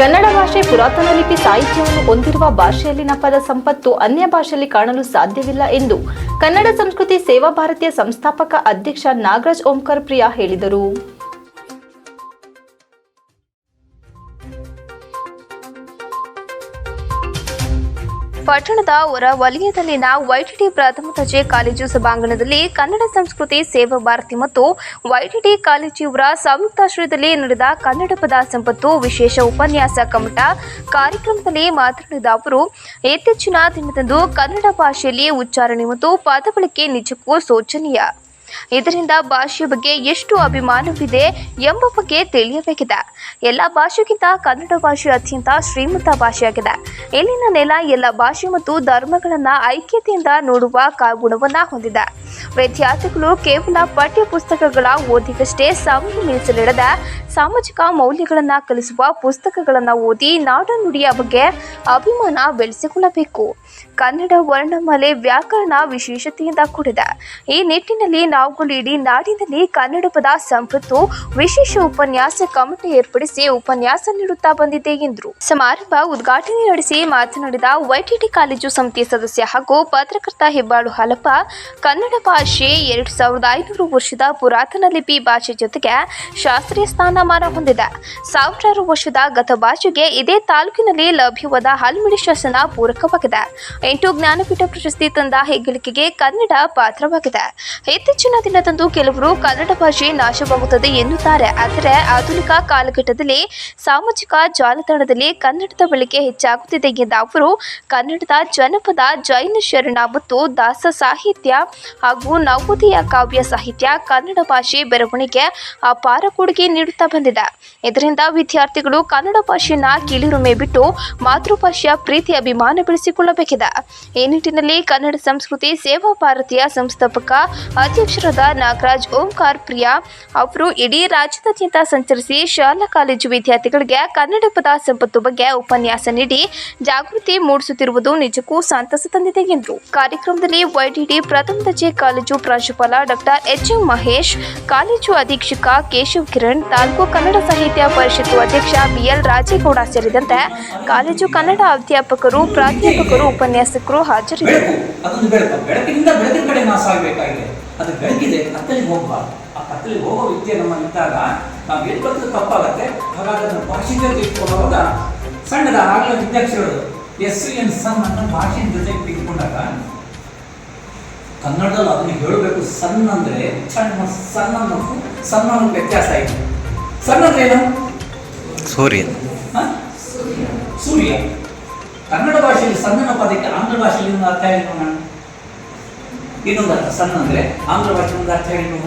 ಕನ್ನಡ ಭಾಷೆ ಪುರಾತನ ಲಿಪಿ ಸಾಹಿತ್ಯವನ್ನು ಹೊಂದಿರುವ ಭಾಷೆಯಲ್ಲಿನ ಪದ ಸಂಪತ್ತು ಅನ್ಯ ಭಾಷೆಯಲ್ಲಿ ಕಾಣಲು ಸಾಧ್ಯವಿಲ್ಲ ಎಂದು ಕನ್ನಡ ಸಂಸ್ಕೃತಿ ಸೇವಾ ಭಾರತೀಯ ಸಂಸ್ಥಾಪಕ ಅಧ್ಯಕ್ಷ ನಾಗರಾಜ್ ಓಂಕರ್ ಪ್ರಿಯಾ ಹೇಳಿದರು. ಪಟ್ಟಣದ ಹೊರ ವಲಯದಲ್ಲಿನ ವೈಟಿಟಿ ಪ್ರಥಮ ದರ್ಜೆ ಕಾಲೇಜು ಸಭಾಂಗಣದಲ್ಲಿ ಕನ್ನಡ ಸಂಸ್ಕೃತಿ ಸೇವಾ ಭಾರತಿ ಮತ್ತು ವೈಟಿಟಿ ಕಾಲೇಜು ಇವರ ಸಂಯುಕ್ತಾಶ್ರಯದಲ್ಲಿ ನಡೆದ ಕನ್ನಡ ಪದ ಸಂಪತ್ತು ವಿಶೇಷ ಉಪನ್ಯಾಸ ಕಮಟ ಕಾರ್ಯಕ್ರಮದಲ್ಲಿ ಮಾತನಾಡಿದ ಅವರು, ಇತ್ತೀಚಿನ ದಿನದಂದು ಕನ್ನಡ ಭಾಷೆಯಲ್ಲಿ ಉಚ್ಚಾರಣೆ ಮತ್ತು ಪದ ಬಳಕೆ ನಿಜಕ್ಕೂ ಶೋಚನೀಯ. ಇದರಿಂದ ಭಾಷೆಯ ಬಗ್ಗೆ ಎಷ್ಟು ಅಭಿಮಾನವಿದೆ ಎಂಬ ಬಗ್ಗೆ ತಿಳಿಯಬೇಕಿದೆ. ಎಲ್ಲ ಭಾಷೆಗಿಂತ ಕನ್ನಡ ಭಾಷೆ ಅತ್ಯಂತ ಶ್ರೀಮಂತ ಭಾಷೆಯಾಗಿದೆ. ಇಲ್ಲಿನ ನೆಲ, ಎಲ್ಲ ಭಾಷೆ ಮತ್ತು ಧರ್ಮಗಳನ್ನು ಐಕ್ಯತೆಯಿಂದ ನೋಡುವ ಕ- ಹೊಂದಿದೆ. ವಿದ್ಯಾರ್ಥಿಗಳು ಕೇವಲ ಪಠ್ಯ ಪುಸ್ತಕಗಳ ಓದಿಗಷ್ಟೇ ಸಮಯ ಸಾಮಾಜಿಕ ಮೌಲ್ಯಗಳನ್ನು ಕಲಿಸುವ ಪುಸ್ತಕಗಳನ್ನು ಓದಿ ನಾಡ ನುಡಿಯ ಬಗ್ಗೆ ಅಭಿಮಾನ ಬೆಳೆಸಿಕೊಳ್ಳಬೇಕು. ಕನ್ನಡ ವರ್ಣಮಾಲೆ ವ್ಯಾಕರಣ ವಿಶೇಷತೆಯಿಂದ ಕೂಡಿದೆ. ಈ ನಿಟ್ಟಿನಲ್ಲಿ ನಾವುಗಳು ನಾಡಿನಲ್ಲಿ ಕನ್ನಡ ಪದ ಸಂಪತ್ತು ವಿಶೇಷ ಉಪನ್ಯಾಸ ಕಮಿಟಿ ಏರ್ಪಡಿಸಿ ಉಪನ್ಯಾಸ ನೀಡುತ್ತಾ ಬಂದಿದೆ ಎಂದರು. ಸಮಾರಂಭ ಉದ್ಘಾಟನೆ ನಡೆಸಿ ಮಾತನಾಡಿದ ವೈಟಿಟಿ ಕಾಲೇಜು ಸಮಿತಿ ಸದಸ್ಯ ಹಾಗೂ ಪತ್ರಕರ್ತ ಹೆಬ್ಬಾಳು ಹಾಲಪ್ಪ, ಕನ್ನಡ ಭಾಷೆ ಎರಡು ಸಾವಿರದ ಐನೂರು ವರ್ಷದ ಪುರಾತನ ಲಿಪಿ ಭಾಷೆ ಜೊತೆಗೆ ಶಾಸ್ತ್ರೀಯ ಸ್ಥಾನಮಾನ ಹೊಂದಿದೆ. ಸಾವಿರಾರು ವರ್ಷದ ಗತ ಭಾಷೆಗೆ ಇದೇ ತಾಲೂಕಿನಲ್ಲಿ ಲಭ್ಯವಾದ ಹಲ್ಮಿಡಿ ಶಾಸನ ಪೂರಕವಾಗಿದೆ. ಎಂಟು ಜ್ಞಾನಪೀಠ ಪ್ರಶಸ್ತಿ ತಂದ ಹೆಗ್ಗಳಿಕೆಗೆ ಕನ್ನಡ ಪಾತ್ರವಾಗಿದೆ. ಇತ್ತೀಚಿನ ದಿನದಂದು ಕೆಲವರು ಕನ್ನಡ ಭಾಷೆ ನಾಶವಾಗುತ್ತದೆ ಎನ್ನುತ್ತಾರೆ. ಆದರೆ ಆಧುನಿಕ ಕಾಲಘಟ್ಟದಲ್ಲಿ ಸಾಮಾಜಿಕ ಜಾಲತಾಣದಲ್ಲಿ ಕನ್ನಡದ ಬಳಕೆ ಹೆಚ್ಚಾಗುತ್ತಿದೆ ಎಂದ ಅವರು, ಕನ್ನಡದ ಜನಪದ ಜೈನ ಶರಣ ಮತ್ತು ದಾಸ ಸಾಹಿತ್ಯ ಹಾಗೂ ನವೋದಯ ಕಾವ್ಯ ಸಾಹಿತ್ಯ ಕನ್ನಡ ಭಾಷೆ ಬೆಳವಣಿಗೆ ಅಪಾರ ಕೊಡುಗೆ ನೀಡುತ್ತಾ ಬಂದಿದೆ. ಇದರಿಂದ ವಿದ್ಯಾರ್ಥಿಗಳು ಕನ್ನಡ ಭಾಷೆಯನ್ನ ಕೀಳಿರುಮೆ ಬಿಟ್ಟು ಮಾತೃಭಾಷೆಯ ಪ್ರೀತಿ ಅಭಿಮಾನ ಬೆಳೆಸಿಕೊಳ್ಳಬೇಕಿದೆ. ಈ ನಿಟ್ಟಿನಲ್ಲಿ ಕನ್ನಡ ಸಂಸ್ಕೃತಿ ಸೇವಾ ಭಾರತೀಯ ಸಂಸ್ಥಾಪಕ ಅಧ್ಯಕ್ಷರಾದ ನಾಗರಾಜ್, ಓಂಕಾರ್ ಪ್ರಿಯಾ ಅವರು ಇಡೀ ರಾಜ್ಯದಾದ್ಯಂತ ಸಂಚರಿಸಿ ಶಾಲಾ ಕಾಲೇಜು ವಿದ್ಯಾರ್ಥಿಗಳಿಗೆ ಕನ್ನಡ ಪದ ಸಂಪತ್ತು ಬಗ್ಗೆ ಉಪನ್ಯಾಸ ನೀಡಿ ಜಾಗೃತಿ ಮೂಡಿಸುತ್ತಿರುವುದು ನಿಜಕ್ಕೂ ಸಂತಸ ತಂದಿದೆ ಎಂದರು ಕಾರ್ಯಕ್ರಮದಲ್ಲಿ ವೈಡಿಡಿ ಪ್ರಥಮ ದರ್ಜೆ ಕಾಲೇಜು ಪ್ರಾಂಶುಪಾಲ doctor H M Mahesh, college ಅಧೀಕ್ಷಕ ಕೇಶವ್ ಕಿರಣ್, ತಾಲೂಕು ಕನ್ನಡ ಸಾಹಿತ್ಯ ಪರಿಷತ್ತು ಅಧ್ಯಕ್ಷ ಬಿಎಲ್ ರಾಜೇಗೌಡ ಸೇರಿದಂತೆ ಕಾಲೇಜು ಕನ್ನಡ ಅಧ್ಯಾಪಕರು, ಪ್ರಾಧ್ಯಾಪಕರು ಉಪನ್ಯಾಸಕರು ಹಾಜರಿದ್ದರು. ಅದು ಬೆಳಕಿದೆ ಕತ್ತಲಿಗೆ ಹೋಗಬಾರ್ದು. ಆ ಕತ್ತಲಿಗೆ ಹೋಗೋ ವಿದ್ಯೆ ನಮ್ಮ ಇದ್ದಾಗ ನಾವು ಬರ್ತದೆ ತಪ್ಪಾಗತ್ತೆ. ಹಾಗಾಗಿ ಅದನ್ನು ಭಾಷೆ ಜೊತೆ ಇಟ್ಕೊಳ್ಳುವಾಗ ಸಣ್ಣದ ಆಗಲ ವಿದ್ಯಾರ್ಥಿ ಎಸ್ ಎನ್ ಸನ್ ಅನ್ನ ಭಾಷೆ ಜೊತೆಗೆ ತೆಗೆದುಕೊಂಡಾಗ ಕನ್ನಡದಲ್ಲಿ ಅದನ್ನು ಹೇಳಬೇಕು. ಸಣ್ಣ ಅಂದರೆ ಸಣ್ಣ ಸಣ್ಣ ಸಣ್ಣ ವ್ಯತ್ಯಾಸ ಆಯಿತು ಸಣ್ಣ ಅಂದ್ರೆ ಏನು? ಸೂರ್ಯ? ಸೂರ್ಯ. ಕನ್ನಡ ಭಾಷೆಯಲ್ಲಿ ಸಣ್ಣನ ಪದಕ್ಕೆ ಆಂಗ್ಲ ಭಾಷೆಯಲ್ಲಿ ಅರ್ಥ ಏನು ಇನ್ನೊಂದು ಅರ್ಥ ಸಣ್ಣ ಅಂದ್ರೆ ಆಂಧ್ರ ಭಾಷೆ ಒಂದು ಅರ್ಥ ಹೇಳಿ